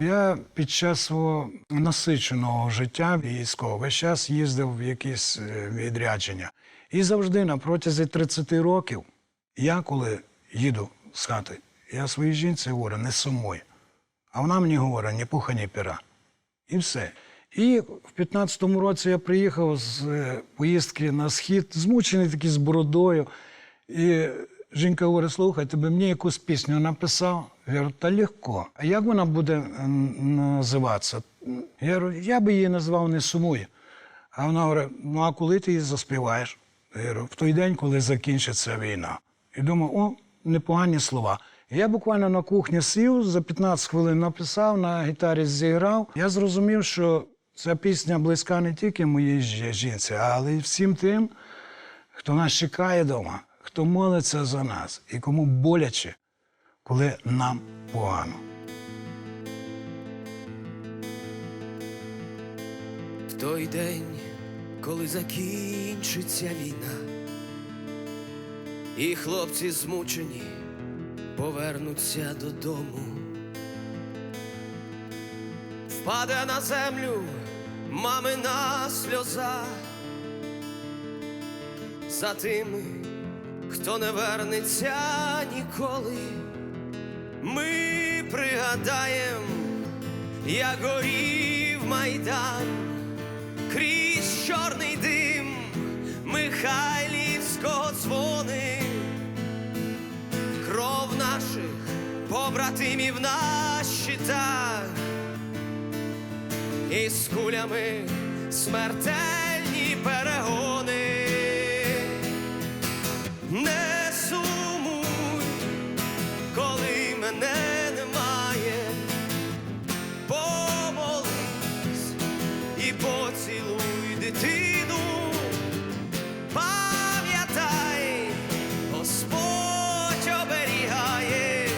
Я під час свого насиченого життя військового весь час їздив в якісь е, відрядження. І завжди на протязі 30 років, я коли їду з хати, я своїй жінці говорю, не сумуй. А вона мені говорить, ні пуха, ні пера. І все. І в 15-му році я приїхав з е, поїздки на схід, змучений такий з бородою. І жінка говорить: слухай, ти би мені якусь пісню написав. Я говорю, та легко. А як вона буде е, називатися? Я говорю, я би її назвав не сумує. А вона говорить: ну а коли ти її заспіваєш? Я говорю, в той день, коли закінчиться війна. І думаю, о, непогані слова. Я буквально на кухні сів, за 15 хвилин написав, на гітарі зіграв. Я зрозумів, що ця пісня близька не тільки моїй жінці, але й всім тим, хто нас чекає вдома, хто молиться за нас і кому боляче, коли нам погано. В той день, коли закінчиться війна, і хлопці змучені повернуться додому, впаде на землю мамина сльоза за тими, хто не вернеться ніколи. Ми пригадаєм, як горів майдан крізь чорний дим Михайлівського дзвони, кров наших побратимів на щитах, і з кулями смертельні перегони. Не сумуй, коли мене немає, помолись і поцілуй дитину, пам'ятай, Господь оберігає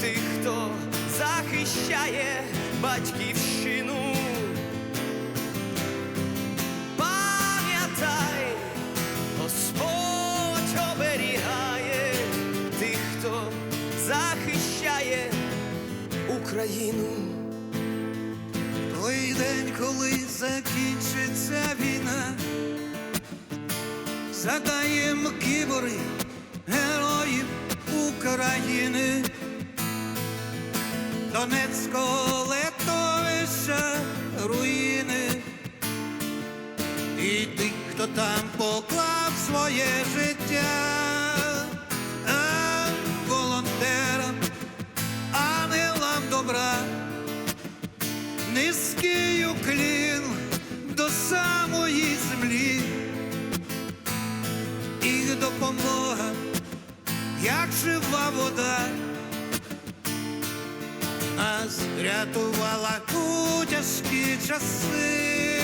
тих, хто захищає батьківщину. Україну. Той день, коли закінчиться війна, задаємо кібори героїв України, Донецького летовища руїни, і тих, хто там поклав своє життя, нас рятувала у тяжкі часи.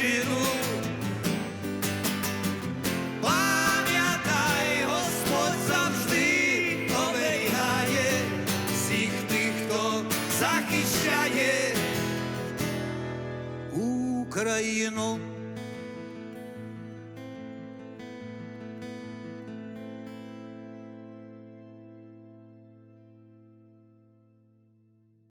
батьківщину.